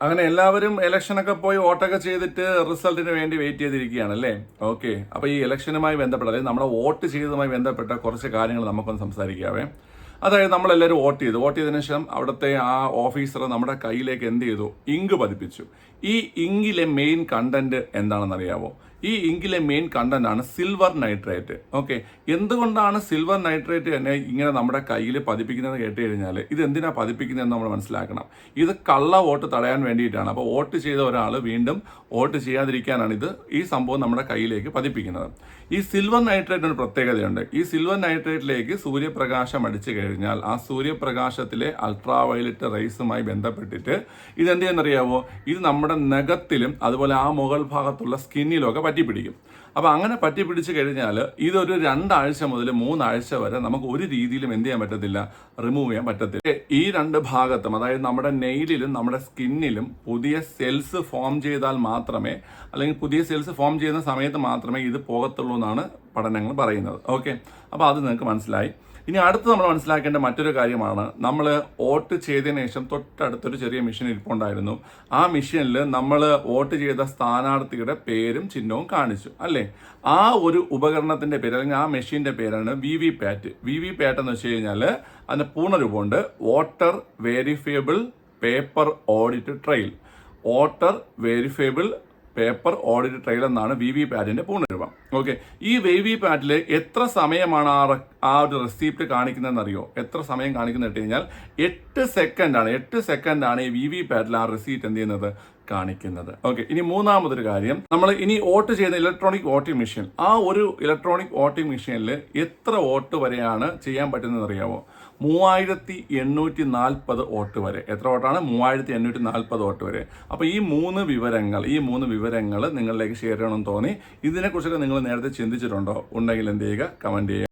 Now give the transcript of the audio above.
അങ്ങനെ എല്ലാവരും ഇലക്ഷനൊക്കെ പോയി വോട്ടൊക്കെ ചെയ്തിട്ട് റിസൾട്ടിന് വേണ്ടി വെയിറ്റ് ചെയ്തിരിക്കുകയാണ് അല്ലേ? ഓക്കെ അപ്പോൾ ഈ ഇലക്ഷനുമായി ബന്ധപ്പെട്ട അതായത് നമ്മുടെ വോട്ട് ചെയ്തതുമായി ബന്ധപ്പെട്ട കുറച്ച് കാര്യങ്ങൾ നമുക്കൊന്ന് സംസാരിക്കാവേ. അതായത് നമ്മളെല്ലാവരും വോട്ട് ചെയ്തു. വോട്ട് ചെയ്തതിനു ശേഷം അവിടുത്തെ ആ ഓഫീസർ നമ്മുടെ കയ്യിലേക്ക് എന്ത് ചെയ്തു? ഇങ്ക് പതിപ്പിച്ചു. ഈ ഇങ്കിലെ മെയിൻ കണ്ടന്റ് എന്താണെന്ന് അറിയാവോ ഈ ഇങ്കിലെ മെയിൻ കണ്ടന്റ് ആണ് സിൽവർ നൈട്രേറ്റ് ഓക്കെ എന്തുകൊണ്ടാണ് സിൽവർ നൈട്രേറ്റ് തന്നെ ഇങ്ങനെ നമ്മുടെ കയ്യിൽ പതിപ്പിക്കുന്നത് കേട്ട് കഴിഞ്ഞാൽ ഇത് എന്തിനാ പതിപ്പിക്കുന്നതെന്ന് നമ്മൾ മനസ്സിലാക്കണം. ഇത് കള്ള വോട്ട് തടയാൻ വേണ്ടിയിട്ടാണ്. അപ്പോൾ വോട്ട് ചെയ്ത ഒരാൾ വീണ്ടും വോട്ട് ചെയ്യാതിരിക്കാനാണ് ഇത് ഈ സംഭവം നമ്മുടെ കയ്യിലേക്ക് പതിപ്പിക്കുന്നത്. ഈ സിൽവർ നൈട്രേറ്റ് ഒരു പ്രത്യേകതയുണ്ട്. ഈ സിൽവർ നൈട്രേറ്റിലേക്ക് സൂര്യപ്രകാശം അടിച്ചു കഴിഞ്ഞാൽ ആ സൂര്യപ്രകാശത്തിലെ അൾട്രാ വയലറ്റ് റൈസുമായി ബന്ധപ്പെട്ടിട്ട് ഇതെന്ത് ചെയ്യുന്നറിയാവോ? ഇത് നമ്മുടെ നഖത്തിലും അതുപോലെ ആ മുകൾ ഭാഗത്തുള്ള സ്കിന്നിലും പറ്റിപ്പിടിക്കും. അപ്പോൾ അങ്ങനെ പറ്റി പിടിച്ച് കഴിഞ്ഞാൽ ഇതൊരു രണ്ടാഴ്ച മുതൽ മൂന്നാഴ്ച വരെ നമുക്ക് ഒരു രീതിയിലും എന്ത് ചെയ്യാൻ പറ്റത്തില്ല റിമൂവ് ചെയ്യാൻ പറ്റത്തില്ല. ഈ രണ്ട് ഭാഗത്തും അതായത് നമ്മുടെ നെയിലിലും നമ്മുടെ സ്കിന്നിലും പുതിയ സെൽസ് ഫോം ചെയ്താൽ മാത്രമേ അല്ലെങ്കിൽ പുതിയ സെൽസ് ഫോം ചെയ്യുന്ന സമയത്ത് മാത്രമേ ഇത് പോകത്തുള്ളൂ എന്നാണ് പഠനങ്ങൾ പറയുന്നത്. ഓക്കെ അപ്പോൾ അത് നിങ്ങൾക്ക് മനസ്സിലായി. ഇനി അടുത്ത് നമ്മൾ മനസ്സിലാക്കേണ്ട മറ്റൊരു കാര്യമാണ്. നമ്മൾ വോട്ട് ചെയ്തതിനു ശേഷം തൊട്ടടുത്തൊരു ചെറിയ മെഷീൻ ഇരിപ്പുണ്ടായിരുന്നു ആ മെഷീനിൽ നമ്മൾ വോട്ട് ചെയ്ത സ്ഥാനാർത്ഥിയുടെ പേരും ചിഹ്നവും കാണിച്ചു. അല്ലേ? ആ ഒരു ഉപകരണത്തിന്റെ പേര് അല്ലെങ്കിൽ ആ മെഷീന്റെ പേരാണ് V V PAT V V PAT എന്ന് വെച്ച് കഴിഞ്ഞാൽ അതിന്റെ പൂർണരൂപമുണ്ട്. Voter verifiable paper audit trail voter verifiable paper audit trail എന്നാണ് വി വി പാറ്റിന്റെ പൂർണരൂപം. ഓക്കെ ഈ വി വി പാറ്റിൽ എത്ര സമയമാണ് ആ ആ ഒരു റെസിപ്റ്റ് കാണിക്കുന്നതെന്ന് അറിയോ എത്ര സമയം കാണിക്കുന്നത് കഴിഞ്ഞാൽ എട്ട് സെക്കൻഡാണ് എട്ട് സെക്കൻഡാണ് ഈ വി വി പാറ്റിൽ ആ റെസിപ്റ്റ് എന്ത് ചെയ്യുന്നത്? കാണിക്കുന്നത്. ഓക്കെ ഇനി മൂന്നാമതൊരു കാര്യം. നമ്മൾ ഇനി വോട്ട് ചെയ്യുന്ന ഇലക്ട്രോണിക് വോട്ടിംഗ് മെഷീൻ ആ ഒരു ഇലക്ട്രോണിക് വോട്ടിംഗ് മെഷീനിൽ എത്ര വോട്ട് വരെയാണ് ചെയ്യാൻ പറ്റുന്നത് അറിയാമോ മൂവായിരത്തി എണ്ണൂറ്റി നാൽപ്പത് വോട്ട് വരെ. എത്ര വോട്ടാണ്? മൂവായിരത്തി എണ്ണൂറ്റി നാൽപ്പത് വോട്ട് വരെ. അപ്പോൾ ഈ മൂന്ന് വിവരങ്ങൾ ഈ മൂന്ന് വിവരങ്ങൾ നിങ്ങളിലേക്ക് ഷെയർ ചെയ്യണമെന്ന് തോന്നി. ഇതിനെക്കുറിച്ചൊക്കെ നിങ്ങൾ നേരത്തെ ചിന്തിച്ചിട്ടുണ്ടോ? ഉണ്ടെങ്കിൽ എന്ത് ചെയ്യുക? കമന്റ് ചെയ്യുക.